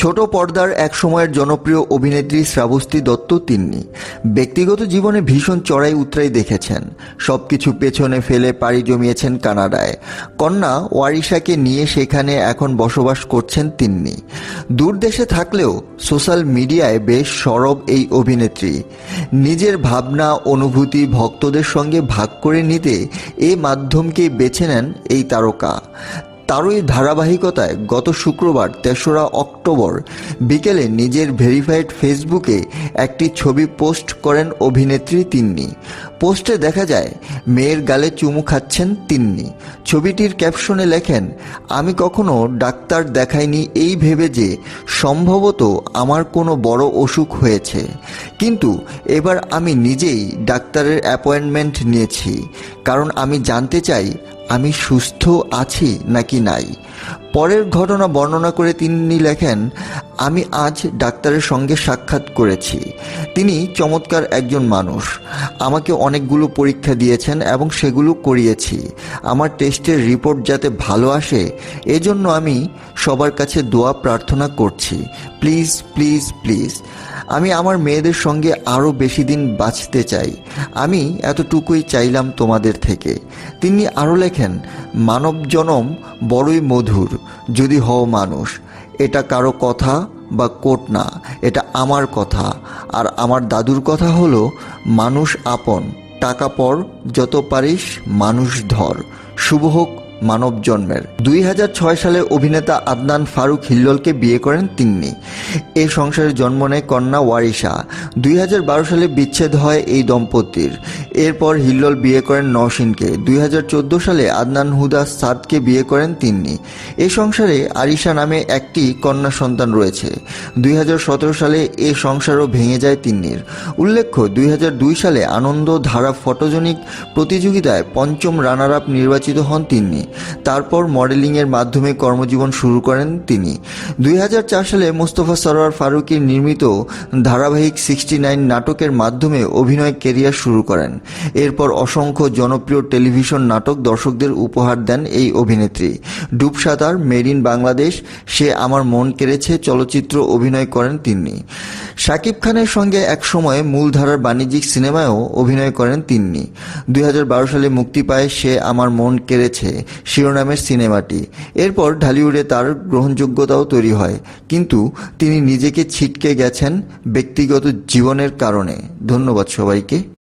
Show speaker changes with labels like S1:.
S1: ছোট পর্দার এক সময়ের জনপ্রিয় অভিনেত্রী শ্রাবস্তী দত্ত তিন্নি। ব্যক্তিগত জীবনে ভীষণ চড়াই উতরাই দেখেছেন। সবকিছু পেছনে ফেলে পাড়ি জমিয়েছেন কানাডায়। কন্যা ওয়ারিশাকে নিয়ে সেখানে এখন বসবাস করছেন তিন্নি। দূর দেশে থাকলেও সোশ্যাল মিডিয়ায় বেশ সরব এই অভিনেত্রী। নিজের ভাবনা, অনুভূতি ভক্তদের সঙ্গে ভাগ করে নিতে এ মাধ্যমকে বেছে নেন এই তারকা। তারই ধারাবাহিকতায় গত শুক্রবার তেসরা অক্টোবর বিকেলে নিজের ভেরিফাইড ফেসবুকে একটি ছবি পোস্ট করেন অভিনেত্রী তিন্নি। পোস্টে দেখা যায়, মেয়ের গালে চুমু খাচ্ছেন তিন্নি। ছবিটির ক্যাপশনে লেখেন, আমি কখনো ডাক্তার দেখাইনি এই ভেবে যে সম্ভবত আমার কোনো বড় অসুখ হয়েছে। কিন্তু এবার আমি নিজেই ডাক্তারের অ্যাপয়েন্টমেন্ট নিয়েছি। কারণ আমি জানতে চাই আমি সুস্থ আছি নাকি নাই? পরের ঘটনা বর্ণনা করে তিনি লেখেন আমি আজ ডাক্তারের সঙ্গে সাক্ষাৎ করেছি। তিনি চমৎকার একজন মানুষ। আমাকে অনেকগুলো পরীক্ষা দিয়েছেন এবং সেগুলো করিয়েছি। আমার টেস্টের রিপোর্ট যাতে ভালো আসে, এজন্য আমি সবার কাছে দোয়া প্রার্থনা করছি। Please please please. আমি আমার মেয়েদের সঙ্গে আরও বেশি দিন বাঁচতে চাই। আমি এতটুকুই চাইলাম তোমাদের থেকে। তিনি আরও লেখেন মানব জনম বড়ই মধুর, যদি হও মানুষ। এটা কারও কথা বা কোট না, এটা আমার কথা। আর আমার দাদুর কথা হলো, মানুষ আপন, টাকা পর যত পারিস মানুষ ধর। শুভ হোক মানব জন্মের। দুই হাজার ছয় সালে অভিনেতা আদনান ফারুক হিল্লোলকে বিয়ে করেন তিন্নি। এ সংসারে জন্ম নেয় কন্যা ওয়ারিশা। দুই হাজার বারো সালে বিচ্ছেদ হয় এই দম্পতির। এরপর হিল্লোল বিয়ে করেন নওশিনকে। দুই হাজার চোদ্দ সালে আদনান হুদা সাদকে বিয়ে করেন তিন্নি। এ সংসারে আরিশা নামে একটি কন্যা সন্তান রয়েছে। দুই হাজার সতেরো সালে এ সংসারও ভেঙে যায় তিন্নির। উল্লেখ্য, দুই হাজার দুই সালে আনন্দ ধারা ফটোজনিক প্রতিযোগিতায় পঞ্চম রানার আপ নির্বাচিত হন তিন্নি। তারপর মডেলিংয়ের মাধ্যমে কর্মজীবন শুরু করেন তিনি। দুই হাজার চার সালে মোস্তফা সরোয়ার ফারুকির নির্মিত ধারাবাহিক সিক্সটি নাটকের মাধ্যমে অভিনয় কেরিয়ার শুরু করেন। এরপর অসংখ্য জনপ্রিয় টেলিভিশন নাটক দর্শকদের উপহার দেন এই অভিনেত্রী। ডুবসাঁতার মেড ইন বাংলাদেশ, সে আমার মন কেড়েছে চলচ্চিত্র অভিনয় করেন তিনি। শাকিব খানের সঙ্গে একসময় মূলধারার বাণিজ্যিক সিনেমায়ও অভিনয় করেন তিনি। দুই হাজার বারো সালে মুক্তি পায় সে আমার মন কেড়েছে শিরোনামের সিনেমাটি। এরপর ঢালিউডে তার গ্রহণযোগ্যতাও তৈরি হয়। কিন্তু তিনি নিজেকে ছিটকে গেছেন ব্যক্তিগত জীবনের কারণে। ধন্যবাদ সবাইকে।